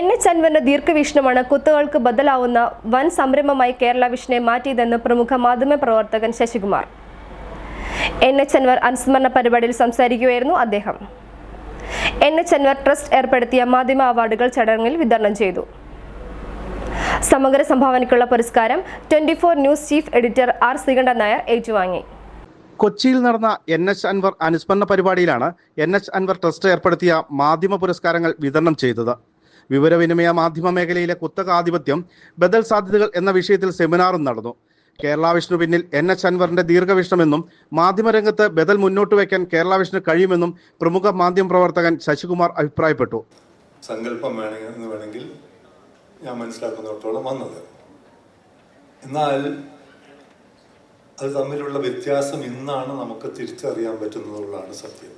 N H അൻവറിന്റെ ദീർഘവീക്ഷണമാണ് കുത്തുകൾക്ക് ബദലാവുന്ന വൻ സംരംഭമായി കേരള വിഷനെ മാറ്റിയതെന്ന് പ്രമുഖ മാധ്യമ പ്രവർത്തകൻ ശശികുമാർ. എൻ എച്ച് അൻവർ അനുസ്മരണ പരിപാടിയിൽ സംസാരിക്കുകയായിരുന്നു അദ്ദേഹം. എൻ എച്ച് അൻവർ ട്രസ്റ്റ് ഏർപ്പെടുത്തിയ മാധ്യമ അവാർഡുകൾ ചടങ്ങിൽ വിതരണം ചെയ്തു. സമഗ്ര സംഭാവനയ്ക്കുള്ള പുരസ്കാരം twenty four news chief editor R Sreekandan Nair ഏറ്റുവാങ്ങി. കൊച്ചിയിൽ നടന്ന എൻ എച്ച് അൻവർ അനുസ്മരണ പരിപാടിയിലാണ് എൻ എച്ച് അൻവർ ട്രസ്റ്റ് ഏർപ്പെടുത്തിയ മാധ്യമ പുരസ്കാരങ്ങൾ വിതരണം ചെയ്തത്. വിവരവിനിമയ മാധ്യമ മേഖലയിലെ കുത്തകാധിപത്യം ബദൽ സാധ്യതകൾ എന്ന വിഷയത്തിൽ സെമിനാറും നടന്നു. കേരള വിഷ്ണു പിന്നിൽ എൻ എച്ച് അൻവറിന്റെ ദീർഘവിഷ്ണമെന്നും മാധ്യമരംഗത്ത് ബദൽ മുന്നോട്ട് വയ്ക്കാൻ കേരള വിഷ്ണു കഴിയുമെന്നും പ്രമുഖ മാധ്യമ പ്രവർത്തകൻ ശശികുമാർ അഭിപ്രായപ്പെട്ടു. സങ്കല്പം വേണമെന്ന് വേണമെങ്കിൽ ഞാൻ മനസ്സിലാക്കുന്നിടത്തോളം വന്നത്. എന്നാൽ അത് തമ്മിലുള്ള വ്യത്യാസം ഇന്നാണ് നമുക്ക് തിരിച്ചറിയാൻ പറ്റുന്നതുള്ളതാണ് സത്യം.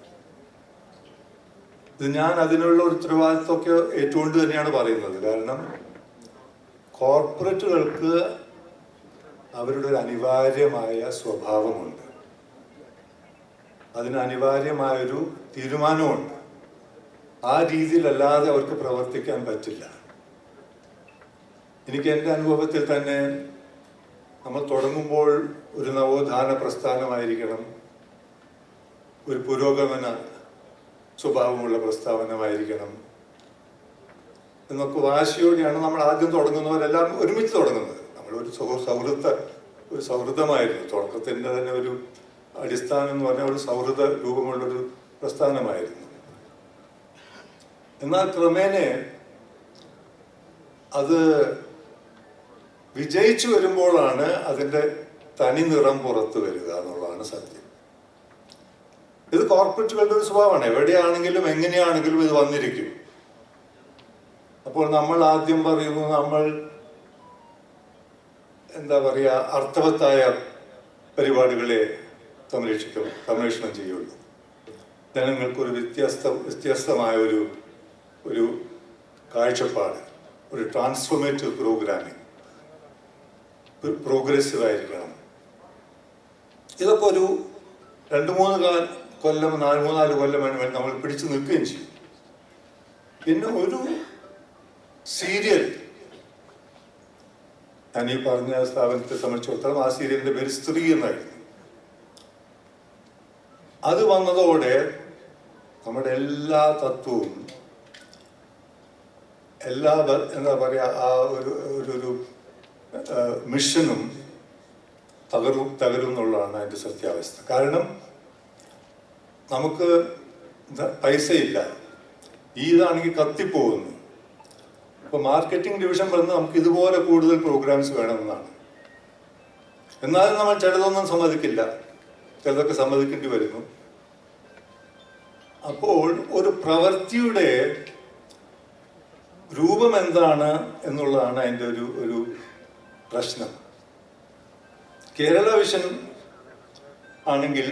ഇത് ഞാൻ അതിനുള്ള ഉത്തരവാദിത്വമൊക്കെ ഏറ്റുകൊണ്ട് തന്നെയാണ് പറയുന്നത്. കാരണം കോർപ്പറേറ്റുകൾക്ക് അവരുടെ ഒരു അനിവാര്യമായ സ്വഭാവമുണ്ട്. അതിന് അനിവാര്യമായൊരു തീരുമാനമുണ്ട്. ആ രീതിയിലല്ലാതെ അവർക്ക് പ്രവർത്തിക്കാൻ പറ്റില്ല. എനിക്ക് എന്റെ അനുഭവത്തിൽ തന്നെ നമ്മൾ തുടങ്ങുമ്പോൾ ഒരു നവോത്ഥാന പ്രസ്ഥാനമായിരിക്കണം ഒരു പുരോഗമന സ്വഭാവമുള്ള പ്രസ്താവനമായിരിക്കണം. എന്നൊക്കെ വാശിയോടെയാണ് നമ്മൾ ആദ്യം തുടങ്ങുന്നവരെല്ലാം ഒരുമിച്ച് തുടങ്ങുന്നത്. നമ്മളൊരു സൗഹൃദ ഒരു സൗഹൃദമായിരുന്നു. തുടക്കത്തിന്റെ തന്നെ ഒരു അടിസ്ഥാനം എന്ന് പറഞ്ഞാൽ ഒരു സൗഹൃദ രൂപമുള്ളൊരു പ്രസ്ഥാനമായിരുന്നു. എന്നാൽ ക്രമേണ അത് വിജയിച്ചു വരുമ്പോഴാണ് അതിന്റെ തനി നിറം പുറത്തു വരിക എന്നുള്ളതാണ് സത്യം. ഇത് കോർപ്പറേറ്റുകളുടെ ഒരു സ്വഭാവമാണ്. എവിടെയാണെങ്കിലും എങ്ങനെയാണെങ്കിലും ഇത് വന്നിരിക്കും. അപ്പോൾ നമ്മൾ ആദ്യം പറയുന്നു നമ്മൾ എന്താ പറയുക അർത്ഥവത്തായ പരിപാടികളെ സംരക്ഷിക്കും സംരക്ഷണം ചെയ്യുള്ളൂ. ജനങ്ങൾക്കൊരു വ്യത്യസ്ത വ്യത്യസ്തമായ ഒരു ഒരു കാഴ്ചപ്പാട് ഒരു ട്രാൻസ്ഫോർമേറ്റീവ് പ്രോഗ്രാമിംഗ് പ്രോഗ്രസീവ് ആയിരിക്കണം. ഇതൊക്കെ ഒരു രണ്ട് മൂന്ന് കൊല്ലം നാല് മൂന്നാൽ കൊല്ലം വേണ്ടി നമ്മൾ പിടിച്ചു നിൽക്കുകയും ചെയ്യും. പിന്നെ ഒരു സീരിയൽ. ഞാൻ ഈ പറഞ്ഞ സ്ഥാപനത്തെ സംബന്ധിച്ചിടത്തോളം ആ സീരിയലിന്റെ പേര് സ്ത്രീ എന്നായിരുന്നു. അത് വന്നതോടെ നമ്മുടെ എല്ലാ തത്വവും എല്ലാ എന്താ പറയാ ആ ഒരു ഒരു മിഷനും തകരും തകരും എന്നുള്ളതാണ് അതിന്റെ സത്യാവസ്ഥ. കാരണം നമുക്ക് പൈസയില്ല. ഈ ഇതാണെങ്കിൽ കത്തിപ്പോകുന്നു. ഇപ്പൊ മാർക്കറ്റിംഗ് ഡിവിഷൻ പറഞ്ഞ് നമുക്ക് ഇതുപോലെ കൂടുതൽ പ്രോഗ്രാംസ് വേണമെന്നാണ്. എന്നാലും നമ്മൾ ചിലതൊന്നും സമ്മതിക്കില്ല. ചിലതൊക്കെ സമ്മതിക്കേണ്ടി വരുന്നു. അപ്പോൾ ഒരു പ്രവൃത്തിയുടെ രൂപം എന്താണ് എന്നുള്ളതാണ് അതിന്റെ ഒരു ഒരു പ്രശ്നം. കേരള വിഷൻ ആണെങ്കിൽ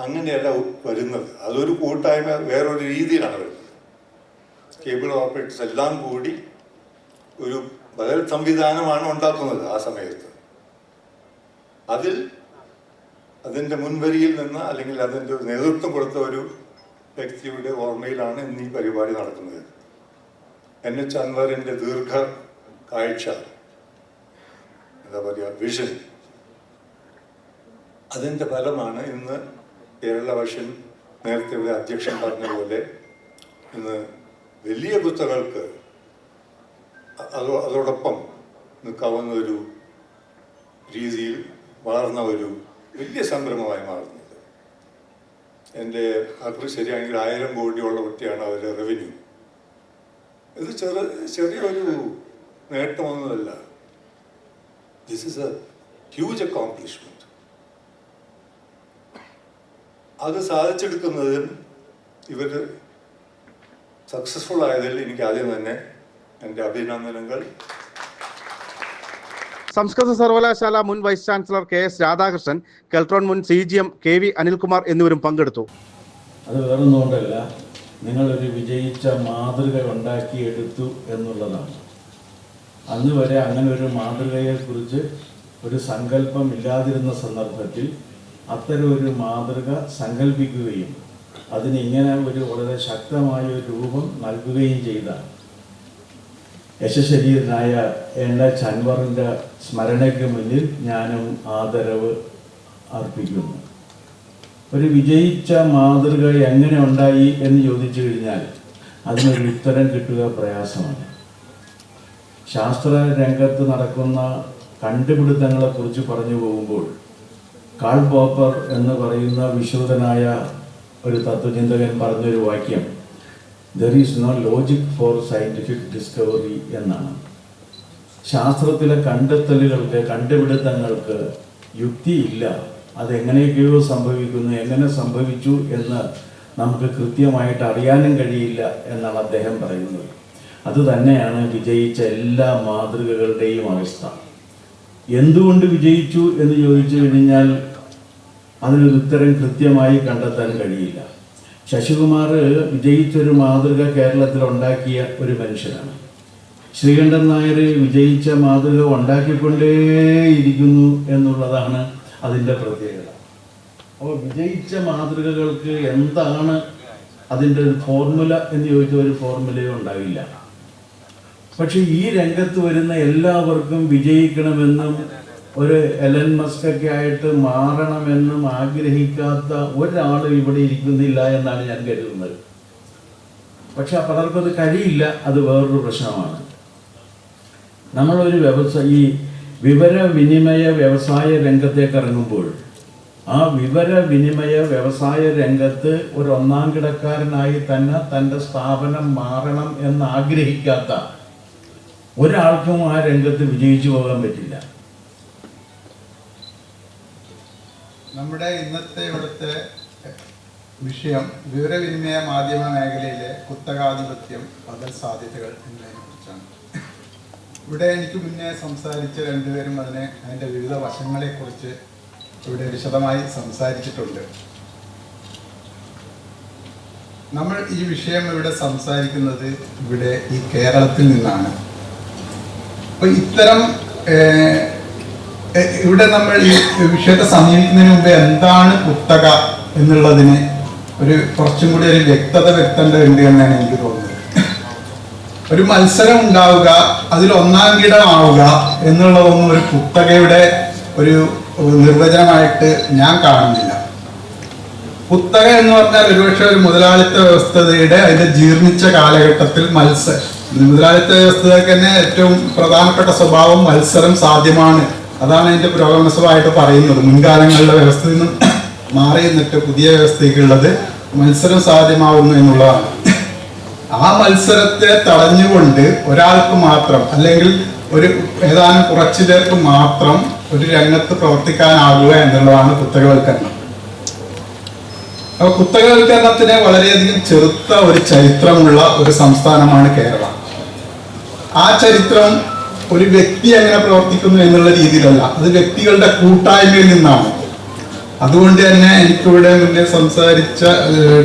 അങ്ങനെയല്ല വരുന്നത്. അതൊരു കൂട്ടായ്മ വേറൊരു രീതിയിലാണ് വരുന്നത്. കേബിൾ ഓപ്പറേറ്റേഴ്സ് എല്ലാം കൂടി ഒരു ബദൽ സംവിധാനമാണ് ഉണ്ടാക്കുന്നത് ആ സമയത്ത്. അതിൽ അതിന്റെ മുൻവരിയിൽ നിന്ന് അല്ലെങ്കിൽ അതിന്റെ നേതൃത്വം കൊടുത്ത ഒരു വ്യക്തിയുടെ ഓർമ്മയിലാണ് ഇന്ന് ഈ പരിപാടി നടക്കുന്നത്. എൻ എച്ച് അൻവറിന്റെ ദീർഘ കാഴ്ച. എന്താ പറയുക? വിഷൻ. അതിന്റെ ഫലമാണ് ഇന്ന് കേരള വർഷൻ നേരത്തെ ഇവിടെ അധ്യക്ഷൻ പറഞ്ഞ പോലെ ഇന്ന് വലിയ കുത്തകൾക്ക് അതോ അതോടൊപ്പം നിൽക്കാവുന്ന ഒരു രീതിയിൽ വളർന്ന ഒരു വലിയ സംരംഭമായി മാറുന്നത്. എന്റെ അറിവ് ശരിയാണെങ്കിൽ ആയിരം കോടിയുള്ള കുട്ടിയാണ് അവരുടെ റവന്യൂ ഇത് ചെറു ചെറിയൊരു നേട്ടമൊന്നുമല്ല. This is a huge accomplishment അത് സാധിച്ചെടുക്കുന്നതിൽ ഇവർ സക്സസ്ഫുൾ ആയതിൽ എനിക്ക് ആദ്യം തന്നെ എന്റെ അഭിനന്ദനങ്ങൾ. സംസ്കൃത സർവകലാശാല മുൻ vice chancellor K S Radhakrishnan Keltron മുൻ C G M K V Anilkumar എന്നിവരും പങ്കെടുത്തു. അത് വേറൊന്നുകൊണ്ടല്ല നിങ്ങളൊരു വിജയിച്ച മാതൃക ഉണ്ടാക്കിയെടുത്തു എന്നുള്ളതാണ്. അന്ന് വരെ അങ്ങനെ ഒരു മാതൃകയെക്കുറിച്ച് ഒരു സങ്കല്പം ഇല്ലാതിരുന്ന സന്ദർഭത്തിൽ അത്തരം ഒരു മാതൃക സങ്കല്പിക്കുകയും അതിന് ഇങ്ങനെ ഒരു വളരെ ശക്തമായ ഒരു രൂപം നൽകുകയും ചെയ്ത യശശരീരനായ എൻ എച്ച് അൻവറിന്റെ സ്മരണയ്ക്ക് മുന്നിൽ ഞാനും ആദരവ് അർപ്പിക്കുന്നു. ഒരു വിജയിച്ച മാതൃക എങ്ങനെ ഉണ്ടായി എന്ന് ചോദിച്ചു കഴിഞ്ഞാൽ അതിനൊരു ഉത്തരം കിട്ടുക പ്രയാസമാണ്. ശാസ്ത്ര രംഗത്ത് നടക്കുന്ന കണ്ടുപിടുത്തങ്ങളെക്കുറിച്ച് പറഞ്ഞു പോകുമ്പോൾ കാൾ പോപ്പർ എന്ന് പറയുന്ന വിശുദ്ധനായ ഒരു തത്വചിന്തകൻ പറഞ്ഞൊരു വാക്യം there is no logic for scientific discovery എന്നാണ്. ശാസ്ത്രത്തിലെ കണ്ടെത്തലുകൾക്ക് കണ്ടുപിടുത്തങ്ങൾക്ക് യുക്തിയില്ല. അതെങ്ങനെയൊക്കെയോ സംഭവിക്കുന്നു എങ്ങനെ സംഭവിച്ചു എന്ന് നമുക്ക് കൃത്യമായിട്ട് അറിയാനും കഴിയില്ല എന്നാണ് അദ്ദേഹം പറയുന്നത്. അതുതന്നെയാണ് വിജയിച്ച എല്ലാ മാതൃകകളുടെയും അവസ്ഥ. എന്തുകൊണ്ട് വിജയിച്ചു എന്ന് ചോദിച്ചു കഴിഞ്ഞാൽ അതിനൊരു ഉത്തരം കൃത്യമായി കണ്ടെത്താൻ കഴിയില്ല. ശശികുമാർ വിജയിച്ചൊരു മാതൃക കേരളത്തിൽ ഉണ്ടാക്കിയ ഒരു മനുഷ്യനാണ്. ശ്രീകണ്ഠൻ നായർ വിജയിച്ച മാതൃക ഉണ്ടാക്കിക്കൊണ്ടേയിരിക്കുന്നു എന്നുള്ളതാണ് അതിന്റെ പ്രത്യേകത. അപ്പോൾ വിജയിച്ച മാതൃകകൾക്ക് എന്താണ് അതിന്റെ ഒരു ഫോർമുല എന്ന് ചോദിച്ച ഒരു ഫോർമുലയും ഉണ്ടാവില്ല. പക്ഷെ ഈ രംഗത്ത് വരുന്ന എല്ലാവർക്കും വിജയിക്കണമെന്നും ഒരു എലൻ മസ്കൊക്കെ ആയിട്ട് മാറണമെന്നും ആഗ്രഹിക്കാത്ത ഒരാൾ ഇവിടെ ഇരിക്കുന്നില്ല എന്നാണ് ഞാൻ കരുതുന്നത്. പക്ഷെ പലർക്കും അത് കഴിയില്ല അത് വേറൊരു പ്രശ്നമാണ്. നമ്മളൊരു വ്യവസായ ഈ വിവരവിനിമയ വ്യവസായ രംഗത്തേക്ക് ഇറങ്ങുമ്പോൾ ആ വിവരവിനിമയ വ്യവസായ രംഗത്ത് ഒരു ഒന്നാം കിടക്കാരനായി തന്നെ തന്റെ സ്ഥാപനം മാറണം എന്ന് ആഗ്രഹിക്കാത്ത ഒരാൾക്കും ആ രംഗത്ത് വിജയിച്ചു പോകാൻ പറ്റില്ല. നമ്മുടെ ഇന്നത്തെ ഇവിടുത്തെ വിഷയം വിവരവിനിമയ മാധ്യമ മേഖലയിലെ കുത്തകാധിപത്യം ബദൽ സാധ്യതകൾ എന്നതിനെ കുറിച്ചാണ്. ഇവിടെ എനിക്ക് മുന്നേ സംസാരിച്ച രണ്ടുപേരും അതിനെ അതിന്റെ വിവിധ വശങ്ങളെക്കുറിച്ച് ഇവിടെ വിശദമായി സംസാരിച്ചിട്ടുണ്ട്. നമ്മൾ ഈ വിഷയം ഇവിടെ സംസാരിക്കുന്നത് ഇവിടെ ഈ കേരളത്തിൽ നിന്നാണ്. അപ്പൊ ഇത്തരം ഇവിടെ നമ്മൾ ഈ വിഷയത്തെ സമീപിക്കുന്നതിന് മുമ്പ് എന്താണ് കുത്തക എന്നുള്ളതിന് ഒരു കുറച്ചും കൂടി ഒരു വ്യക്തത വ്യക്തേണ്ടതുണ്ട് എന്നാണ് എനിക്ക് തോന്നുന്നത്. ഒരു മത്സരം ഉണ്ടാവുക അതിൽ ഒന്നാം കിടമാവുക എന്നുള്ളതൊന്നും ഒരു കുത്തകയുടെ ഒരു നിർവചനമായിട്ട് ഞാൻ കാണുന്നില്ല. കുത്തക എന്ന് പറഞ്ഞാൽ ഒരുപക്ഷെ ഒരു മുതലാളിത്ത വ്യവസ്ഥതയുടെ അതിന്റെ ജീർണിച്ച കാലഘട്ടത്തിൽ മത്സരം മുതലാളിത്ത വ്യവസ്ഥയ്ക്ക് തന്നെ ഏറ്റവും പ്രധാനപ്പെട്ട സ്വഭാവം മത്സരം സാധ്യമാണ്. അതാണ് അതിന്റെ പുരോഗമന സ്വഭാവമായിട്ട് പറയുന്നത്. മുൻകാലങ്ങളിലെ വ്യവസ്ഥയിൽ നിന്നും മാറി നിന്നിട്ട് പുതിയ വ്യവസ്ഥയ്ക്കുള്ളത് മത്സരം സാധ്യമാവുന്നു എന്നുള്ളതാണ്. ആ മത്സരത്തെ തടഞ്ഞുകൊണ്ട് ഒരാൾക്ക് മാത്രം അല്ലെങ്കിൽ ഒരു ഏതാനും കുറച്ചു പേർക്ക് മാത്രം ഒരു രംഗത്ത് പ്രവർത്തിക്കാനാകുക എന്നുള്ളതാണ് കുത്തകവൽക്കരണം. അപ്പൊ കുത്തകവൽക്കരണത്തിന് വളരെയധികം ചെറുത്ത ഒരു ചരിത്രമുള്ള ഒരു സംസ്ഥാനമാണ് കേരളം. ആ ചരിത്രം ഒരു വ്യക്തി എങ്ങനെ പ്രവർത്തിക്കുന്നു എന്നുള്ള രീതിയിലല്ല. അത് വ്യക്തികളുടെ കൂട്ടായ്മയിൽ നിന്നാണ്. അതുകൊണ്ട് തന്നെ എനിക്കിവിടെ മുന്നേ സംസാരിച്ച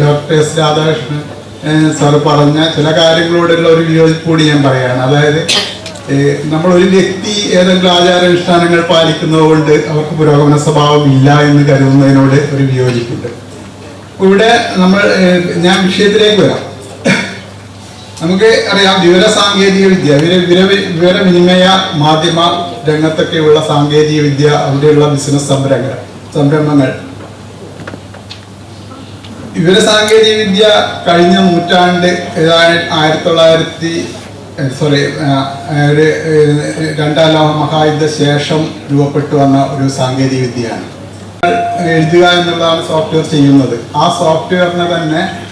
ഡോക്ടർ എസ് രാധാകൃഷ്ണൻ സാർ പറഞ്ഞ ചില കാര്യങ്ങളോടുള്ള ഒരു വിയോജിപ്പ് കൂടി ഞാൻ പറയുകയാണ് അതായത് നമ്മൾ നമ്മളൊരു വ്യക്തി ഏതെങ്കിലും ആചാരാനുഷ്ഠാനങ്ങൾ പാലിക്കുന്നത് കൊണ്ട് അവർക്ക് പുരോഗമന സ്വഭാവം ഇല്ല എന്ന് കരുതുന്നതിനോട് ഒരു വിയോജിപ്പുണ്ട്. ഇവിടെ നമ്മൾ ഞാൻ വിഷയത്തിലേക്ക് വരാം. നമുക്ക് അറിയാം വിവര സാങ്കേതിക വിദ്യ വിവര വിവര- വിവരവിനിമയ മാധ്യമ രംഗത്തൊക്കെയുള്ള സാങ്കേതിക വിദ്യ അവിടെയുള്ള ബിസിനസ് സംരംഭങ്ങൾ സംരംഭങ്ങൾ. വിവര സാങ്കേതിക വിദ്യ കഴിഞ്ഞ നൂറ്റാണ്ട് ആയിരത്തി തൊള്ളായിരത്തി സോറി രണ്ടാം ലോക മഹായുദ്ധ ശേഷം രൂപപ്പെട്ടു വന്ന ഒരു സാങ്കേതിക വിദ്യയാണ്. എഴുതുക എന്നുള്ളതാണ് സോഫ്റ്റ്വെയർ ചെയ്യുന്നത്. ആ സോഫ്റ്റ്വെയറിനെ തന്നെ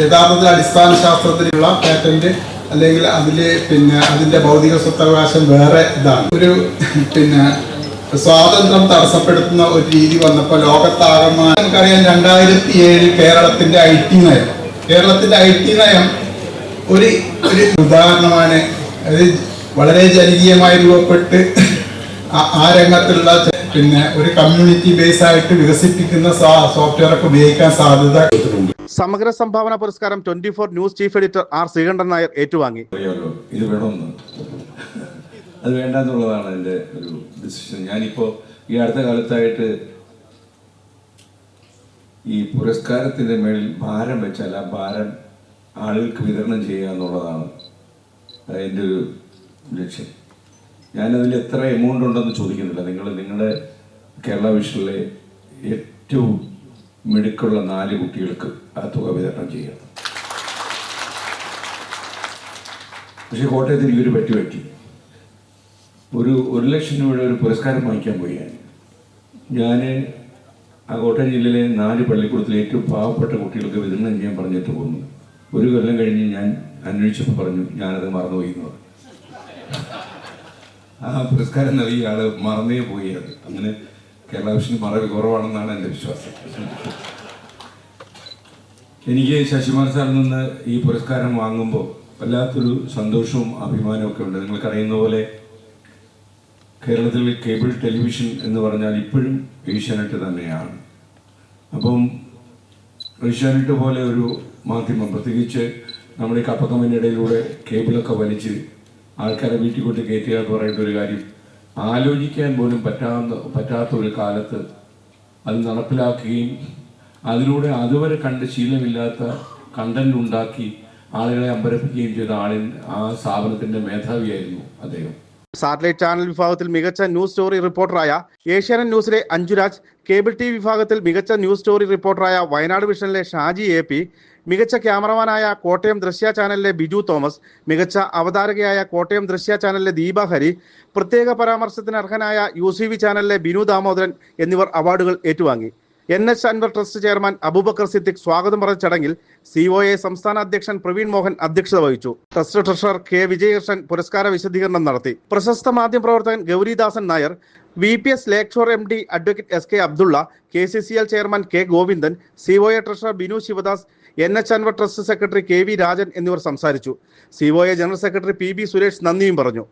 യഥാർത്ഥത്തിൽ അടിസ്ഥാന ശാസ്ത്രത്തിലുള്ള പേറ്റന്റ് അല്ലെങ്കിൽ അതിൽ പിന്നെ അതിന്റെ ഭൗതിക സ്വത്തവകാശം വേറെ ഇതാണ്. ഒരു പിന്നെ സ്വാതന്ത്ര്യം തടസ്സപ്പെടുത്തുന്ന ഒരു രീതി വന്നപ്പോൾ ലോകത്താകമാനം നമുക്കറിയാം രണ്ടായിരത്തി ഏഴിൽ കേരളത്തിന്റെ ഐ ടി നയം. കേരളത്തിന്റെ ഐ ടി നയം ഒരു ഒരു ഉദാഹരണമാണ്. അത് വളരെ ജനകീയമായി രൂപപ്പെട്ട് ആ- രംഗത്തുള്ള പിന്നെ ഒരു കമ്മ്യൂണിറ്റി ബേസ് ആയിട്ട് വികസിപ്പിക്കുന്ന സോഫ്റ്റ്വെയർ ഒക്കെ ഉപയോഗിക്കാൻ സാധ്യത സമഗ്ര സംഭാവന പുരസ്കാരം twenty four news chief editor R Sreekandan Nair ഏറ്റുവാങ്ങി. ഇത് വേണമെന്ന്. അത് വേണ്ടെന്നുള്ളതാണ് എന്റെ ഒരു ഡിസിഷൻ ഞാനിപ്പോൾ ഈ അടുത്ത കാലത്തായിട്ട് ഈ പുരസ്കാരത്തിന്റെ മേളിൽ ഭാരം വെച്ചാൽ ആ ഭാരം ആളുകൾക്ക് വിതരണം ചെയ്യുക എന്നുള്ളതാണ് എന്റെ ഒരു ലക്ഷ്യം. ഞാനതിൽ എത്ര എമൗണ്ട് ഉണ്ടെന്ന് ചോദിക്കുന്നില്ല. നിങ്ങൾ നിങ്ങളുടെ കേരള വിഷനിലെ ഏറ്റവും മിടുക്കുള്ള നാല് കുട്ടികൾക്ക് ആ തുക വിതരണം ചെയ്യണം. പക്ഷേ കോട്ടയത്ത് ഇവർ പറ്റി പറ്റി. ഒരു ഒരു ലക്ഷം രൂപയുടെ ഒരു പുരസ്കാരം വാങ്ങിക്കാൻ പോയി ഞാൻ ഞാൻ ആ കോട്ടയം ജില്ലയിലെ നാല് പള്ളിക്കൂടത്തിലെ ഏറ്റവും പാവപ്പെട്ട കുട്ടികൾക്ക് വിതരണം ചെയ്യാൻ പറഞ്ഞിട്ട് പോന്നു. ഒരു കൊല്ലം കഴിഞ്ഞ് ഞാൻ അന്വേഷിച്ചപ്പോൾ പറഞ്ഞു ഞാനത് മറന്നുപോയി എന്ന് പറഞ്ഞു. ആ പുരസ്കാരം നൽകിയ ആൾ മറന്നേ പോയി അത്. അങ്ങനെ കേരള വിഷന് മറവി കുറവാണെന്നാണ് എന്റെ വിശ്വാസം. എനിക്ക് ശശിമാർ സാറിൽ നിന്ന് ഈ പുരസ്കാരം വാങ്ങുമ്പോൾ വല്ലാത്തൊരു സന്തോഷവും അഭിമാനവും ഒക്കെ ഉണ്ട്. നിങ്ങൾക്കറിയുന്ന പോലെ കേരളത്തിൽ കേബിൾ ടെലിവിഷൻ എന്ന് പറഞ്ഞാൽ ഇപ്പോഴും ഏഷ്യാനെറ്റ് തന്നെയാണ്. അപ്പം ഏഷ്യാനെറ്റ് പോലെ ഒരു മാധ്യമം പ്രത്യേകിച്ച് നമ്മുടെ ഈ കപ്പക്കമ്മിന്റെ ഇടയിലൂടെ കേബിളൊക്കെ വലിച്ച് ആൾക്കാരെ വീട്ടിൽ കൊണ്ട് കയറ്റുക എന്ന് പറയുന്ന ഒരു കാര്യം ആലോചിക്കാൻ പോലും പറ്റാവുന്ന പറ്റാത്ത ഒരു കാലത്ത് അത് നടപ്പിലാക്കുകയും അതിലൂടെ അതുവരെ കണ്ട് ശീലമില്ലാത്ത കണ്ടന്റ് ഉണ്ടാക്കി ആളുകളെ അമ്പരപ്പിക്കുകയും ചെയ്ത ആളിൻ ആ സ്ഥാപനത്തിന്റെ മേധാവിയായിരുന്നു അദ്ദേഹം. സാറ്റലൈറ്റ് ചാനൽ വിഭാഗത്തിൽ മികച്ച ന്യൂസ് സ്റ്റോറി റിപ്പോർട്ടറായ ഏഷ്യാനെറ്റ് ന്യൂസിലെ അഞ്ജുരാജ് കേബിൾ ടി വിഭാഗത്തിൽ മികച്ച ന്യൂസ് സ്റ്റോറി റിപ്പോർട്ടറായ വയനാട് വിഷനിലെ ഷാജി എ മികച്ച ക്യാമറമാനായ കോട്ടയം ദൃശ്യ ചാനലിലെ ബിജു തോമസ് മികച്ച അവതാരകയായ കോട്ടയം ദൃശ്യ ചാനലിലെ ദീപ ഹരി പ്രത്യേക പരാമർശത്തിന് അർഹനായ യു സി വി ചാനലിലെ ബിനു ദാമോദരൻ എന്നിവർ അവാർഡുകൾ ഏറ്റുവാങ്ങി. N S Anwar trust chairman Aboobacker Siddique സ്വാഗതം പറഞ്ഞ ചടങ്ങിൽ സി ഒ എ സംസ്ഥാന അധ്യക്ഷൻ പ്രവീൺ മോഹൻ അധ്യക്ഷത വഹിച്ചു. ട്രസ്റ്റ് ട്രഷറർ കെ വിജയകൃഷ്ണൻ പുരസ്കാര വിശദീകരണം നടത്തി. പ്രശസ്ത മാധ്യമപ്രവർത്തകൻ Gowridasan Nair V P S Lakeshore M D advocate S K Abdulla K C C L chairman K Govindan C O A treasurer Binu Sivadas N H Anwar trust secretary K V Rajan എന്നിവർ സംസാരിച്ചു. C O A general secretary P B Suresh നന്ദിയും പറഞ്ഞു.